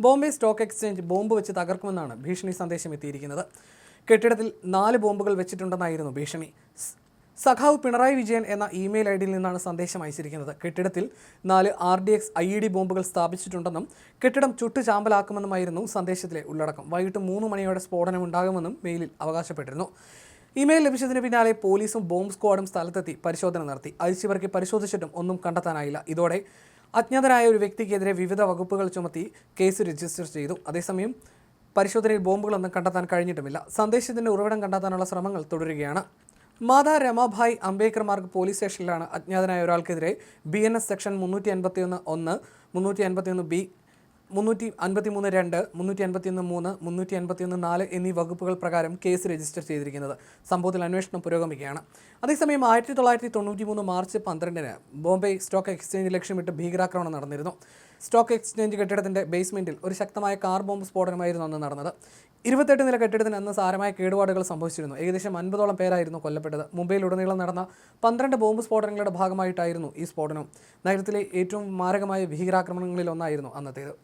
Bombay stock exchange bomb വെച്ച് തകർക്കുമെന്നാണ് ഭീഷണി സന്ദേശം എത്തിയിരിക്കുന്നത്. കെട്ടിടത്തിൽ നാല് ബോംബുകൾ വെച്ചിട്ടുണ്ടെന്നായിരുന്നു ഭീഷണി. സഖാവ് പിണറായി വിജയൻ എന്ന ഇമെയിൽ ഐ ഡിയിൽ നിന്നാണ് സന്ദേശം അയച്ചിരിക്കുന്നത്. കെട്ടിടത്തിൽ നാല് R D X I E D ബോംബുകൾ സ്ഥാപിച്ചിട്ടുണ്ടെന്നും കെട്ടിടം ചുട്ടു ചാമ്പലാക്കുമെന്നുമായിരുന്നു സന്ദേശത്തിലെ ഉള്ളടക്കം. വൈകിട്ട് മൂന്ന് മണിയോടെ സ്ഫോടനം ഉണ്ടാകുമെന്നും മെയിലിൽ അവകാശപ്പെട്ടിരുന്നു. ഇമെയിൽ ലഭിച്ചതിന് പിന്നാലെ പോലീസും ബോംബ് സ്ക്വാഡും സ്ഥലത്തെത്തി പരിശോധന നടത്തി. അഴിച്ചുപറക്കി പരിശോധിച്ചിട്ടും ഒന്നും കണ്ടെത്താനായില്ല. ഇതോടെ അജ്ഞാതനായ ഒരു വ്യക്തിക്കെതിരെ വിവിധ വകുപ്പുകൾ ചുമത്തി കേസ് രജിസ്റ്റർ ചെയ്തു. അതേസമയം പരിശോധനയിൽ ബോംബുകളൊന്നും കണ്ടെത്താൻ കഴിഞ്ഞിട്ടുമില്ല. സന്ദേശത്തിന്റെ ഉറവിടം കണ്ടെത്താനുള്ള ശ്രമങ്ങൾ തുടരുകയാണ്. മാതാ രമാഭായ് അംബേദ്കർ മാർഗ് പോലീസ് സ്റ്റേഷനിലാണ് അജ്ഞാതനായ ഒരാൾക്കെതിരെ ബി എൻ എസ് സെക്ഷൻ മുന്നൂറ്റി അൻപത്തിയൊന്ന് ഒന്ന് മുന്നൂറ്റി അൻപത്തിയൊന്ന് ബി മുന്നൂറ്റി അൻപത്തി മൂന്ന് രണ്ട് മുന്നൂറ്റി അൻപത്തിയൊന്ന് മൂന്ന് മുന്നൂറ്റി അൻപത്തിയൊന്ന് നാല് എന്നീ വകുപ്പുകൾ പ്രകാരം കേസ് രജിസ്റ്റർ ചെയ്തിരിക്കുന്നത് സംഭവത്തിൽ അന്വേഷണം പുരോഗമിക്കുകയാണ്. അതേസമയം ആയിരത്തി തൊള്ളായിരത്തി തൊണ്ണൂറ്റി മൂന്ന് മാർച്ച് പന്ത്രണ്ടിന് ബോംബെ സ്റ്റോക്ക് എക്സ്ചേഞ്ച് ലക്ഷ്യമിട്ട് ഭീകരാക്രമണം നടന്നിരുന്നു. സ്റ്റോക്ക് എക്സ്ചേഞ്ച് കെട്ടിടത്തിന്റെ ബേസ്മെന്റിൽ ഒരു ശക്തമായ കാർ ബോംബ് സ്ഫോടനമായിരുന്നു അന്ന് നടന്നത്. ഇരുപത്തെട്ട് നില കെട്ടിടത്തിന് അന്ന് സാരമായ കേടുപാടുകൾ സംഭവിച്ചിരുന്നു. ഏകദേശം അൻപതോളം പേരായിരുന്നു കൊല്ലപ്പെട്ടത്. മുംബൈയിലുടനീളം നടന്ന പന്ത്രണ്ട് ബോംബ് സ്ഫോടനങ്ങളുടെ ഭാഗമായിട്ടായിരുന്നു ഈ സ്ഫോടനം. നഗരത്തിലെ ഏറ്റവും മാരകമായ ഭീകരാക്രമണങ്ങളിൽ ഒന്നായിരുന്നു അന്നത്തേത്.